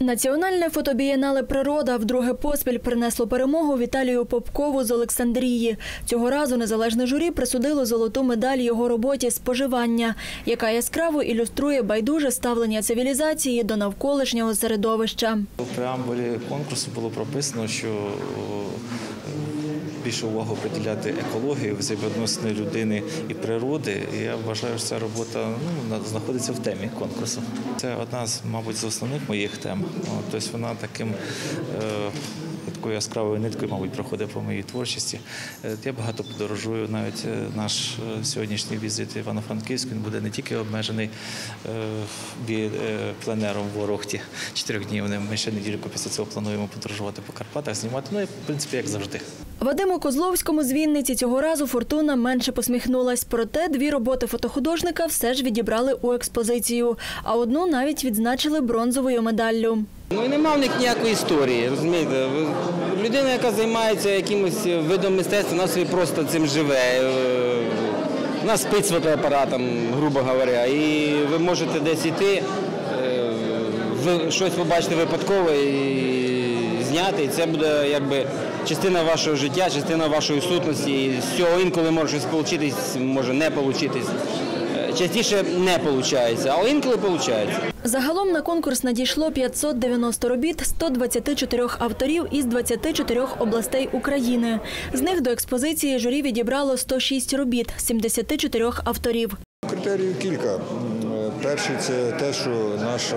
Національне фотобієнале Природа вдруге поспіль принесло перемогу Віталію Попкову з Олександрії. Цього разу незалежне журі присудило золоту медаль його роботі споживання, яка яскраво ілюструє байдуже ставлення цивілізації до навколишнього середовища. У преамбулі конкурсу було прописано, що більше увагу приділяти екології, взаємовідносини людини і природи. І я вважаю, що ця робота ну, знаходиться в темі конкурсу. Це одна з, мабуть, з основних моїх тем. Тобто вона таким. Такою яскравою ниткою, мабуть, проходить по моїй творчості. Е, Я багато подорожую. Навіть е, наш е, сьогоднішній візит Івано-Франківськ він буде не тільки обмежений пленером в Ворохті чотирьохднівним. Ми ще недільку після цього плануємо подорожувати по Карпатах, знімати. Ну і в принципі, як завжди. Вадиму Козловському з Вінниці цього разу фортуна менше посміхнулась. Проте дві роботи фотохудожника все ж відібрали у експозицію, а одну навіть відзначили бронзовою медаллю. Ну і нема в них ніякої історії, розумієте? Людина, яка займається якимось видом мистецтва, вона собі просто цим живе. Е, Вона спить з фотоапаратом, грубо говоря, і ви можете десь йти, е, щось побачите випадково і зняти, і це буде якби частина вашого життя, частина вашої сутності. І з цього інколи може щось получитись, може не получитись. Частіше не виходить, але інколи виходить. Загалом на конкурс надійшло 590 робіт 124 авторів із 24 областей України. З них до експозиції журі відібрало 106 робіт 74 авторів. Критеріїв кілька. Перший це те, що наша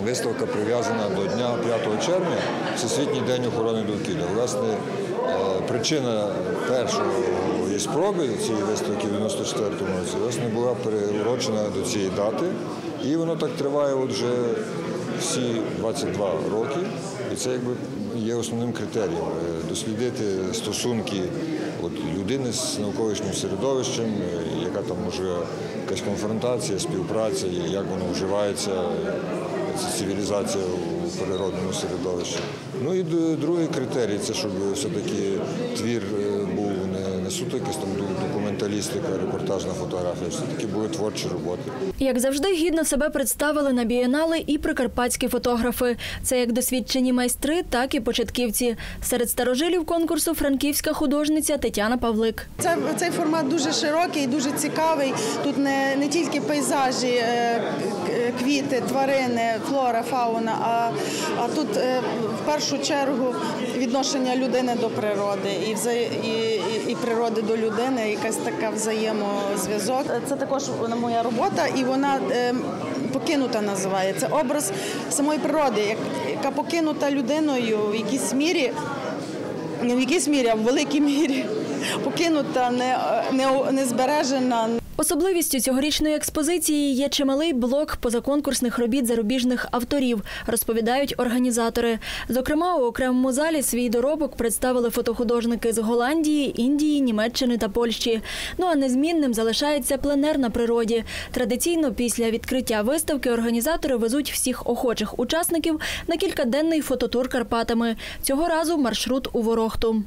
виставка прив'язана до дня 5 червня, Всесвітній день охорони довкілля. Власне, е, причина першої спроби цієї виставки в 94-му році власне була приурочена до цієї дати. І воно так триває вже всі 22 роки. І це якби є основним критерієм е, дослідити стосунки от, людини з навколишнім середовищем, е, яка там може якась конфронтація, співпраця, як воно вживається, е, ця цивілізація у природному середовищі. Ну і другий критерій це щоб все-таки твір е, був не суто якийсь там документалістика, репортажна фотографія, все-таки були творчі роботи. Як завжди, гідно себе представили на бієнале і прикарпатські фотографи. Це як досвідчені майстри, так і початківці. Серед старожилів конкурсу франківська художниця Тетяна Павлик. Це, цей формат дуже широкий, дуже цікавий. Тут не, не тільки пейзажі, е, квіти, тварини, флора, фауна, а, а тут е, в першу чергу відношення людини до природи і, вза, і, і, і природи до людини, якась така взаємозв'язок. Це також моя робота, і вона е, покинута називається. Образ самої природи, яка покинута людиною в якійсь мірі не в якійсь мірі, а в великій мірі покинута, не, не, не збережена. Особливістю цьогорічної експозиції є чималий блок позаконкурсних робіт зарубіжних авторів, розповідають організатори. Зокрема, у окремому залі свій доробок представили фотохудожники з Голландії, Індії, Німеччини та Польщі. Ну а незмінним залишається пленер на природі. Традиційно після відкриття виставки організатори везуть всіх охочих учасників на кількаденний фототур Карпатами. Цього разу маршрут у Ворохту.